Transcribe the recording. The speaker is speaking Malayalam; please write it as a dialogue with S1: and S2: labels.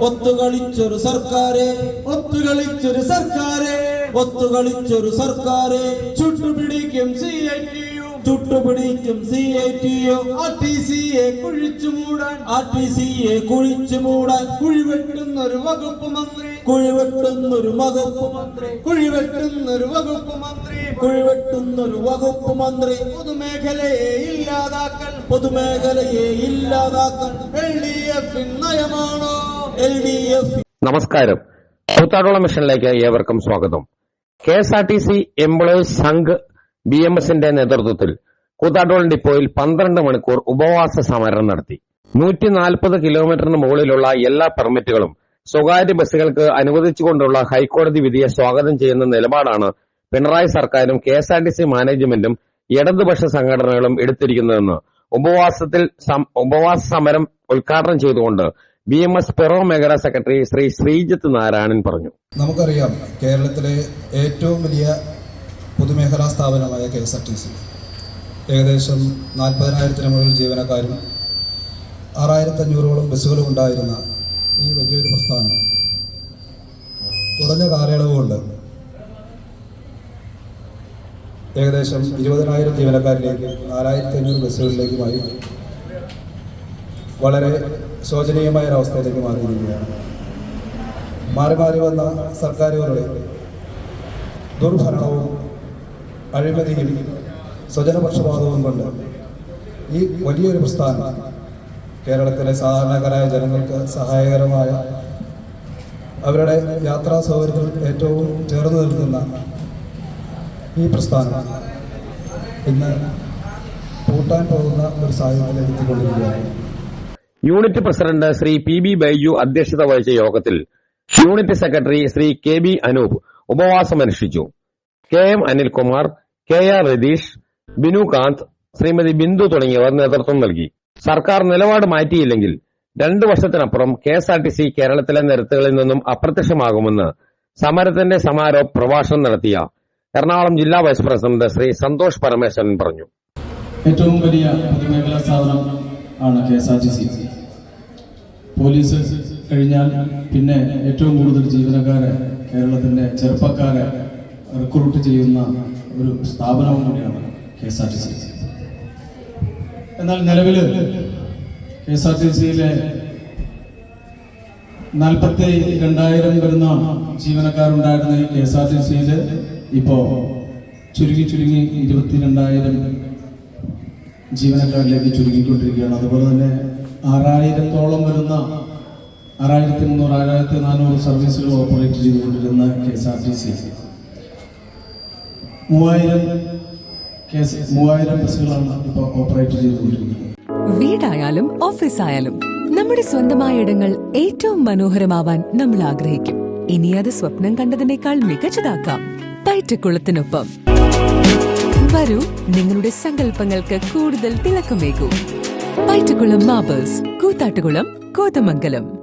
S1: ഒത്തുകളിച്ചൊരു സർക്കാരെ.
S2: ഒത്തുകളിച്ചൊരു സർക്കാരെ.
S1: ഒത്തുകളിച്ചൊരു സർക്കാരെ.
S2: ചുട്ടുപിടിക്കും C I T U.
S1: ചുട്ടുപിടിക്കും C I T O
S2: R T സിയെ കുഴിച്ചു മൂടാൻ.
S1: ആർ ടി സിയെ കുഴിച്ചു മൂടാൻ.
S2: കുഴിവെട്ടുന്നൊരു വകുപ്പ് മന്ത്രി.
S1: കുഴിവെട്ടുന്നൊരു വകുപ്പ് മന്ത്രി.
S2: കുഴിവെട്ടുന്നൊരു വകുപ്പ് മന്ത്രി.
S1: കുഴിവെട്ടുന്നൊരു വകുപ്പ് മന്ത്രി.
S2: പൊതുമേഖലയെ ഇല്ലാതാക്കൽ.
S1: പൊതുമേഖലയെ ഇല്ലാതാക്കൽ.
S2: എൽ ഡി എഫ് നയമാണോ?
S1: എൽ ഡി എഫ്
S3: നമസ്കാരം. കൂത്താടോളം മിഷനിലേക്ക് ഏവർക്കും സ്വാഗതം. K S R T C employees Sangh B M എസിന്റെ നേതൃത്വത്തിൽ കൂത്താട്ടോളം ഡിപ്പോയിൽ പന്ത്രണ്ട് മണിക്കൂർ ഉപവാസ സമരം നടത്തി. നൂറ്റി നാൽപ്പത് കിലോമീറ്ററിന് മുകളിലുള്ള എല്ലാ പെർമിറ്റുകളും സ്വകാര്യ ബസ്സുകൾക്ക് അനുവദിച്ചുകൊണ്ടുള്ള ഹൈക്കോടതി വിധിയെ സ്വാഗതം ചെയ്യുന്ന നിലപാടാണ് പിണറായി സർക്കാരും K S R T C മാനേജ്മെന്റും ഇടതുപക്ഷ സംഘടനകളും എടുത്തിരിക്കുന്നതെന്ന് ഉപവാസത്തിൽ ഉപവാസ സമരം ഉദ്ഘാടനം ചെയ്തുകൊണ്ട് ബി എം എസ് പെറോ മേഖല സെക്രട്ടറി ശ്രീ ശ്രീജിത്ത് നാരായണൻ പറഞ്ഞു.
S4: നമുക്കറിയാം കേരളത്തിലെ ഏറ്റവും വലിയ പൊതുമേഖലാ സ്ഥാപനമായ K S R T C. ഏകദേശം നാൽപ്പതിനായിരത്തിന് മുകളിൽ ജീവനക്കാരും ആറായിരത്തി അഞ്ഞൂറോളം ബസ്സുകളും ഉണ്ടായിരുന്ന ഈ വലിയൊരു പ്രസ്ഥാനം കുറഞ്ഞ കാലയളവ് കൊണ്ട് ഏകദേശം ഇരുപതിനായിരം ജീവനക്കാരിലേക്ക് നാലായിരത്തി അഞ്ഞൂറ് ബസ്സുകളിലേക്കുമായി വളരെ ശോചനീയമായ ഒരവസ്ഥയിലേക്ക് മാറിയിരിക്കുകയാണ്. മാറി മാറി വന്ന സർക്കാരുകളുടെ ദുർഭരണവും അഴിമതിയും സ്വജനപക്ഷപാതവും കൊണ്ട് ഈ വലിയൊരു പ്രസ്ഥാനം കേരളത്തിലെ സാധാരണക്കാരായ ജനങ്ങൾക്ക് സഹായകരമായ അവരുടെ യാത്രാ സൗകര്യത്തിൽ ഏറ്റവും ചേർന്ന് നിൽക്കുന്ന ഈ പ്രസ്ഥാനം ഇന്ന് പൂട്ടാൻ പോകുന്ന ഒരു സാഹചര്യത്തിൽ എത്തിക്കൊണ്ടിരിക്കുകയാണ്.
S3: Unit president Shri P B Baiju അധ്യക്ഷത വഹിച്ച യോഗത്തിൽ unit secretary Shri K B Anoop ഉപവാസമനുഷ്ഠിച്ചു. K M Anilkumar K R Ratheesh Binu Kanth Srimathi Bindu തുടങ്ങിയവർ നേതൃത്വം നൽകി. സർക്കാർ നിലപാട് മാറ്റിയില്ലെങ്കിൽ രണ്ടു വർഷത്തിനപ്പുറം K S R T C കേരളത്തിലെ നിരത്തുകളിൽ നിന്നും അപ്രത്യക്ഷമാകുമെന്ന് സമരത്തിന്റെ സമാരോപ പ്രഭാഷണം നടത്തിയ എറണാകുളം ജില്ലാ വൈസ് പ്രസിഡന്റ് ശ്രീ സന്തോഷ് പരമേശ്വരൻ പറഞ്ഞു.
S5: ഏറ്റവും വലിയ പൊതുമേഖലാ സ്ഥാപനം ആണ് K S R T C. Police കഴിഞ്ഞാൽ പിന്നെ ഏറ്റവും കൂടുതൽ ജീവനക്കാരെ കേരളത്തിന്റെ ചെറുപ്പക്കാരെ റിക്രൂട്ട് ചെയ്യുന്ന ഒരു സ്ഥാപനവും കൂടിയാണ് K S R T C. എന്നാൽ നിലവിൽ കെ എസ് ആർ ടി സിയിലെ നാൽപ്പത്തി രണ്ടായിരം വരുന്ന ജീവനക്കാരുണ്ടായിരുന്ന കെ എസ് ആർ ടി സിയിൽ ഇപ്പോ ചുരുങ്ങി ചുരുങ്ങി ഇരുപത്തിരണ്ടായിരം ജീവനക്കാരിലേക്ക് ചുരുങ്ങിക്കൊണ്ടിരിക്കുകയാണ്. അതുപോലെ തന്നെ ആറായിരത്തോളം വരുന്ന ആറായിരത്തി മുന്നൂറ് ആറായിരത്തി നാനൂറ് സർവീസുകൾ ഓപ്പറേറ്റ് ചെയ്തുകൊണ്ടിരുന്ന K S R T C. മൂവായിരം കേസ് മൂവായിരം ബസ്സുകളാണ് ഇപ്പോൾ ഓപ്പറേറ്റ് ചെയ്തുകൊണ്ടിരിക്കുന്നത്.
S6: വീടായാലും ഓഫീസ് ആയാലും നമ്മുടെ സ്വന്തമായ ഇടങ്ങൾ ഏറ്റവും മനോഹരമാവാൻ നമ്മൾ ആഗ്രഹിക്കും. ഇനി അത് സ്വപ്നം കണ്ടതിനേക്കാൾ മികച്ചതാക്കാം പയറ്റക്കുളത്തിനൊപ്പം വരൂ നിങ്ങളുടെ സങ്കല്പങ്ങൾക്ക് കൂടുതൽ തിളക്കമേകൂ. പയറ്റക്കുളം മാബേഴ്സ് കൂത്താട്ടുകുളം കോതമംഗലം.